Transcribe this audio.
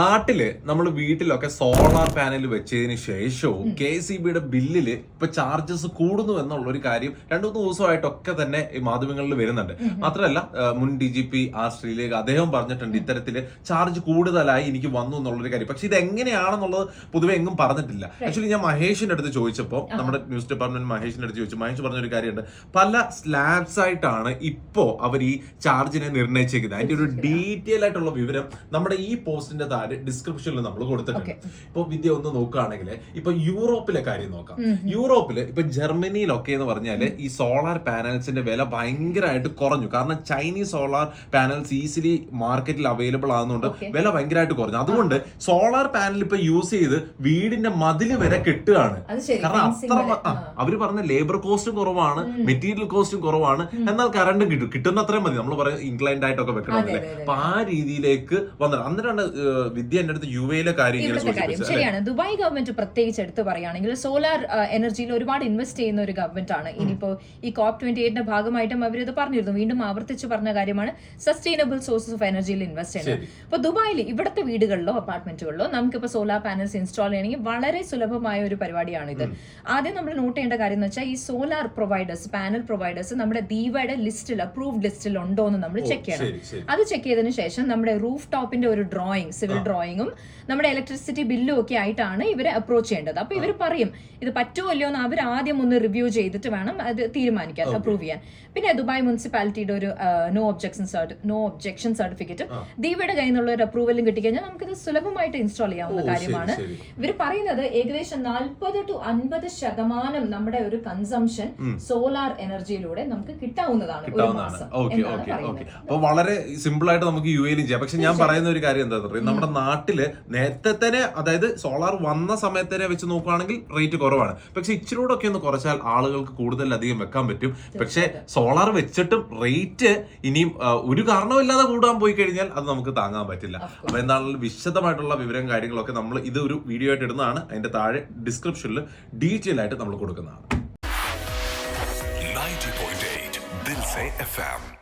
നാട്ടിൽ നമ്മൾ വീട്ടിലൊക്കെ സോളാർ പാനൽ വെച്ചതിന് ശേഷവും കെ സി ബിയുടെ ബില്ലിൽ ഇപ്പൊ ചാർജസ് കൂടുന്നു എന്നുള്ള ഒരു കാര്യം രണ്ടു മൂന്ന് ദിവസമായിട്ടൊക്കെ തന്നെ ഈ മാധ്യമങ്ങളിൽ വരുന്നുണ്ട്. മാത്രമല്ല മുൻ D G P R Sreelekha അദ്ദേഹം പറഞ്ഞിട്ടുണ്ട് ഇത്തരത്തിൽ ചാർജ് കൂടുതലായി എനിക്ക് വന്നു എന്നുള്ളൊരു കാര്യം. പക്ഷെ ഇത് എങ്ങനെയാണെന്നുള്ളത് പൊതുവെ എങ്ങും പറഞ്ഞിട്ടില്ല. ആക്ച്വലി ഞാൻ മഹേഷിന്റെ അടുത്ത് ചോദിച്ചപ്പോൾ നമ്മുടെ ന്യൂസ് ഡിപ്പാർട്ട്മെന്റ് മഹേഷിന്റെ അടുത്ത് ചോദിച്ചു. മഹേഷ് പറഞ്ഞൊരു കാര്യമുണ്ട്. പല സ്ലാബ്സ് ആയിട്ടാണ് ഇപ്പോ അവർ ഈ ചാർജിനെ നിർണയിച്ചേക്കുന്നത് അതിന്റെ ഒരു ഡീറ്റെയിൽ ആയിട്ടുള്ള വിവരം നമ്മുടെ ഈ പോസ്റ്റിന്റെ താഴെ ഡിസ്ക്രിപ്ഷനിൽ നമ്മൾ കൊടുത്തിട്ടുണ്ട്. ഇപ്പൊ വിദ്യ ഒന്ന് നോക്കുകയാണെങ്കിൽ ഇപ്പൊ യൂറോപ്പിലെ കാര്യം നോക്കാം. യൂറോപ്പിൽ ഇപ്പൊ ജർമ്മനിയിലൊക്കെ എന്ന് പറഞ്ഞാൽ ഈ സോളാർ പാനൽസിന്റെ വില ഭയങ്കരമായിട്ട് കുറഞ്ഞു. കാരണം ചൈനീസ് സോളാർ പാനൽസ് ഈസിലി മാർക്കറ്റിൽ അവൈലബിൾ ആകുന്നുണ്ട്. വില ഭയങ്കരമായിട്ട് കുറഞ്ഞു. അതുകൊണ്ട് സോളാർ പാനൽ ഇപ്പൊ യൂസ് ചെയ്ത് വീടിന്റെ മതിൽ വരെ കെട്ടുകയാണ്. കാരണം അത്ര അവർ പറഞ്ഞ ലേബർ കോസ്റ്റും കുറവാണ് മെറ്റീരിയൽ കോസ്റ്റും കുറവാണ്. എന്നാൽ കറണ്ടും കിട്ടും. കിട്ടുന്ന അത്രയും മതി. നമ്മൾ പറയും ഇൻക്ലൈൻഡ് ആയിട്ടൊക്കെ വെക്കണമെന്നില്ലേ അതെ, അതെ, അപ്പൊ ആ രീതിയിലേക്ക് വന്നത് അന്നിട്ടാണ് വിദ്യ എന്റെ അടുത്ത് യു എയിലെ കാര്യം ഇവിടുത്തെ കാര്യം. ശരിയാണ്. ദുബായ് ഗവൺമെന്റ് പ്രത്യേകിച്ച് എടുത്തു പറയുകയാണെങ്കിൽ സോളാർ എനർജിയിൽ ഒരുപാട് ഇൻവെസ്റ്റ് ചെയ്യുന്ന ഒരു ഗവൺമെന്റ് ആണ്. ഇനിയിപ്പോ ഈ കോപ്പ് ട്വന്റി എയ്റ്റിന്റെ ഭാഗമായിട്ടും അവരിത് പറഞ്ഞിരുന്നു. വീണ്ടും ആവർത്തിച്ച് പറഞ്ഞ കാര്യമാണ് സസ്റ്റൈനബിൾ സോഴ്സസ് ഓഫ് എനർജിയിൽ ഇൻവെസ്റ്റ് ചെയ്യുന്നത്. അപ്പൊ ദുബായിൽ ഇവിടുത്തെ വീടുകളിലോ അപ്പാർട്ട്മെന്റുകളിലോ നമുക്കിപ്പോ സോളാർ പാനൽസ് ഇൻസ്റ്റാൾ ചെയ്യണമെങ്കിൽ വളരെ സുലഭമായ ഒരു പരിപാടിയാണ് ഇത് ആദ്യം നമ്മൾ നോട്ട് ചെയ്യേണ്ട കാര്യം എന്ന് വെച്ചാൽ ഈ സോളാർ പ്രൊവൈഡേഴ്സ് പാനൽ പ്രൊവൈഡേഴ്സ് നമ്മുടെ ദീപയുടെ ലിസ്റ്റിൽ അപ്രൂവ്ഡ് ലിസ്റ്റിൽ ഉണ്ടോ എന്ന് നമ്മൾ ചെക്ക് ചെയ്യണം. അത് ചെക്ക് ചെയ്തതിനു ശേഷം നമ്മുടെ റൂഫ് ടോപ്പിന്റെ ഒരു ഡ്രോയിങ് സിവിൽ ഡ്രോയിങ്ങും നമ്മുടെ ഇലക്ട്രിസിറ്റി ബില്ലും ഒക്കെ ആയിട്ടാണ് ഇവരെ അപ്രോച്ച് ചെയ്യേണ്ടത്. അപ്പൊ ഇവർ പറയും ഇത് പറ്റുമോ അല്ലയോ എന്ന് അവർ ആദ്യം ഒന്ന് റിവ്യൂ ചെയ്തിട്ട് വേണം അത് തീരുമാനിക്കാൻ അപ്രൂവ് ചെയ്യാൻ. പിന്നെ ദുബായ് മുനിസിപ്പാലിറ്റിയുടെ ഒരു നോ ഒബ്ജക്ഷൻ നോ ഒബ്ജക്ഷൻ സർട്ടിഫിക്കറ്റും ദീപയുടെ കയ്യിൽ നിന്നുള്ള ഒരു അപ്രൂവലും കിട്ടിക്കഴിഞ്ഞാൽ നമുക്കിത് സുലഭമായിട്ട് ഇൻസ്റ്റാൾ ചെയ്യാവുന്ന കാര്യമാണ്. ഇവർ പറയുന്നത് ഏകദേശം നാൽപ്പത് ടു അൻപത് ശതമാനം നമ്മുടെ ഒരു കൺസംഷൻ സോളാർ എനർജിയിലൂടെ നമുക്ക് കിട്ടാവുന്നതാണ് ഒരു മാസം ഓക്കെ ഓക്കെ ഓക്കെ. അപ്പൊ വളരെ സിമ്പിൾ ആയിട്ട് നമുക്ക് യു എയിലും ചെയ്യാം. പക്ഷെ ഞാൻ പറയുന്ന ഒരു കാര്യം എന്താ പറയുക? നമ്മുടെ നാട്ടിൽ നേരത്തെ തന്നെ അതായത് സോളാർ വന്ന സമയത്തന്നെ വെച്ച് നോക്കുകയാണെങ്കിൽ റേറ്റ് കുറവാണ്. പക്ഷെ ഇച്ചിരൂടൊക്കെ ഒന്ന് കുറച്ചാൽ ആളുകൾക്ക് കൂടുതലധികം വെക്കാൻ പറ്റും. പക്ഷെ സോളാർ വെച്ചിട്ടും റേറ്റ് ഇനിയും ഒരു കാരണമില്ലാതെ കൂടാൻ പോയി കഴിഞ്ഞാൽ അത് നമുക്ക് താങ്ങാൻ പറ്റില്ല. അപ്പൊ എന്താണെങ്കിലും വിശദമായിട്ടുള്ള വിവരം കാര്യങ്ങളൊക്കെ നമ്മൾ ഇത് ഒരു വീഡിയോ ആയിട്ട് ഇടുന്നതാണ്. അതിന്റെ താഴെ ഡിസ്ക്രിപ്ഷനിൽ ഡീറ്റെയിൽ ആയിട്ട് നമ്മൾ കൊടുക്കുന്നതാണ്. FM